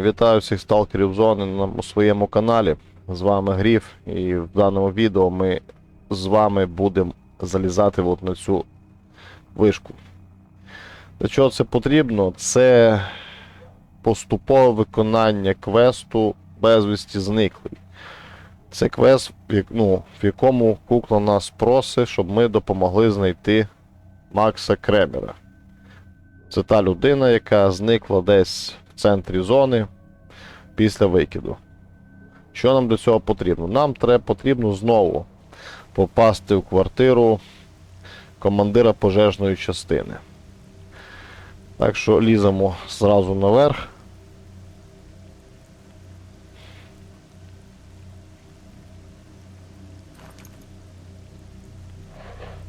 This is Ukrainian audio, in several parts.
Вітаю всіх сталкерів зони на своєму каналі. З вами Гріф, і в даному відео ми з вами будемо залізати от на цю вишку. Для чого це потрібно? Це поступове виконання квесту безвісті зниклий. Це квест, ну, в якому кукла нас просить, щоб ми допомогли знайти Макса Кремера. Це та людина, яка зникла десь центрі зони після викиду. Що нам для цього потрібно? Нам треба потрібно знову попасти в квартиру командира пожежної частини. Так що ліземо зразу наверх.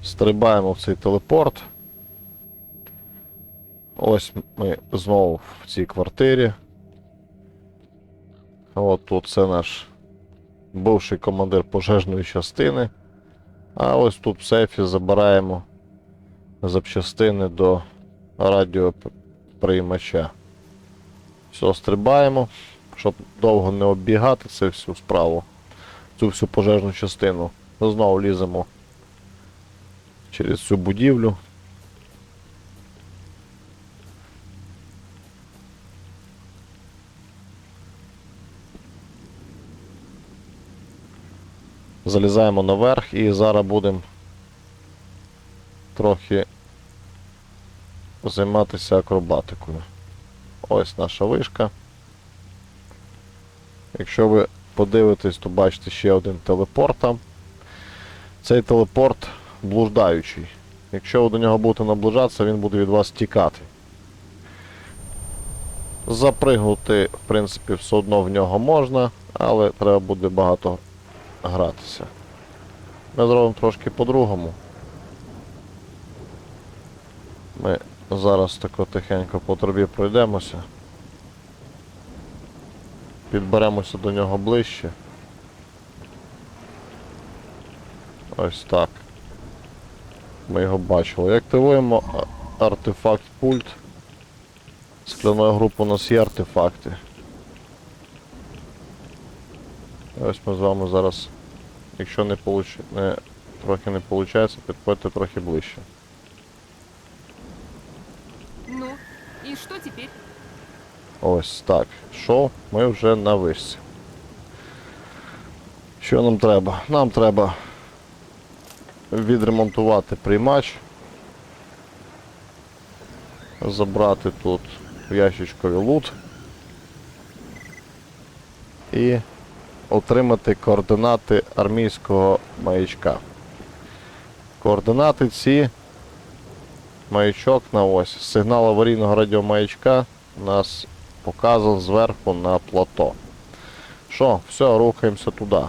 Стрибаємо в цей телепорт. Ось ми знову в цій квартирі. От тут це наш бувший командир пожежної частини. А ось тут в сейфі забираємо запчастини до радіоприймача. Все, стрибаємо, щоб довго не оббігати це всю справу, цю всю пожежну частину. Знову ліземо через цю будівлю. Залізаємо наверх і зараз будемо трохи займатися акробатикою. Ось наша вишка. Якщо ви подивитесь, то бачите ще один телепорт там. Цей телепорт блуждаючий. Якщо ви до нього будете наближатися, він буде від вас тікати. Запригнути, в принципі, все одно в нього можна, але треба буде багато гратися. Ми зробимо трошки по-другому. Ми зараз тако тихенько по трубі пройдемося. Підберемося до нього ближче. Ось так. Ми його бачили. Активуємо артефакт пульт. Скляної групи у нас є артефакти. Ось ми з вами зараз, якщо не, получ... не... трохи не виходить, підходьте трохи ближче. Ну, и что теперь? Ось так. Що? Ми вже на вишці. Що нам треба? Нам треба відремонтувати приймач. Забрати тут в ящичкові лут. І отримати координати армійського маячка. Координати ці маячок на ось. Сигнал аварійного радіомаячка нас показав зверху на плато. Що, все, рухаємося туди.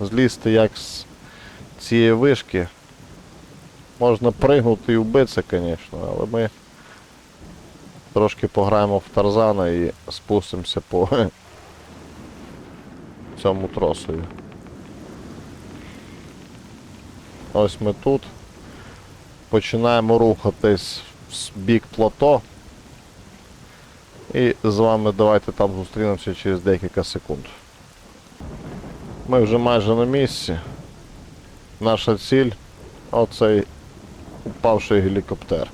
Злізти як з цієї вишки. Можна пригнути і вбитися, звісно, але ми трошки пограємо в Тарзана і спустимося по цьому тросові. Ось ми тут. Починаємо рухатись в бік плато. І з вами давайте там зустрінемося через декілька секунд. Ми вже майже на місці. Наша ціль оцей упавший гелікоптер.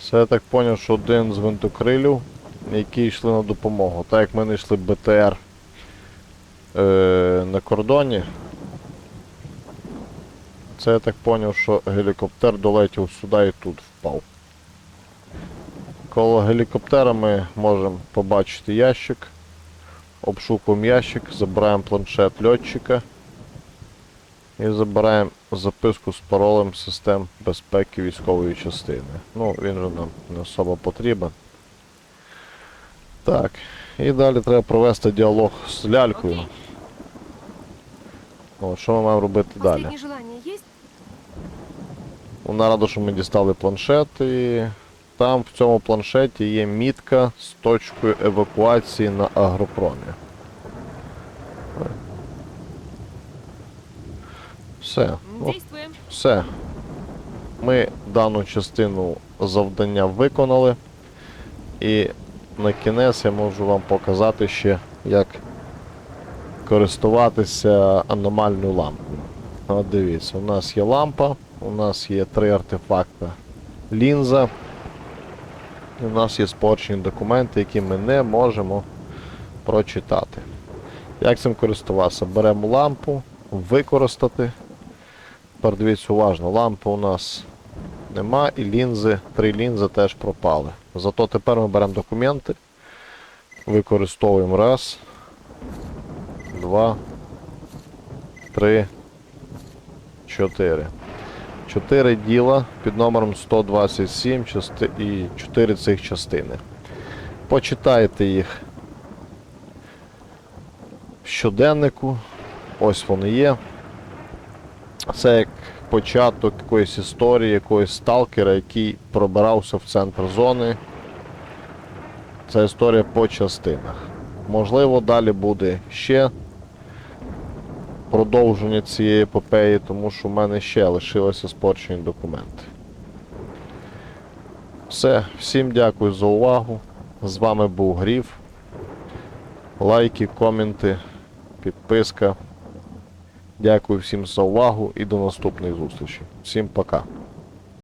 Це я так зрозумів, що один з гвинтокрилів, які йшли на допомогу. Так як ми не йшли БТР е, на кордоні. Це я так зрозумів, що гелікоптер долетів сюди і тут впав. Коло гелікоптера ми можемо побачити ящик. Обшукуємо ящик, забираємо планшет льотчика і забираємо записку з паролем систем безпеки військової частини. Ну, він же нам не особо потрібен. Так, і далі треба провести діалог з лялькою. О, що ми маємо робити далі? Последнее желание? Вона рада, що ми дістали планшет, і там в цьому планшеті є мітка з точкою евакуації на агропромі. Все. Ну, все. Ми дану частину завдання виконали. І на кінець я можу вам показати ще, як користуватися аномальною лампою. От дивіться, у нас є лампа, у нас є три артефакти лінза. І у нас є спорчені документи, які ми не можемо прочитати. Як цим користуватися? Беремо лампу, використати. Тепер дивіться уважно, лампи у нас нема і лінзи, три лінзи теж пропали. Зато тепер ми беремо документи, використовуємо раз, два, три, чотири. Чотири діла під номером 127 части... і 4 цих частини. Почитайте їх в щоденнику. Ось вони є. Це як початок якоїсь історії, якогось сталкера, який пробирався в центр зони. Це історія по частинах. Можливо, далі буде ще продовження цієї епопеї, тому що в мене ще лишилися спорчені документи. Все, всім дякую за увагу. З вами був Гріф. Лайки, коменти, підписка. Дякую всім за увагу і до наступної зустрічі. Всім пока.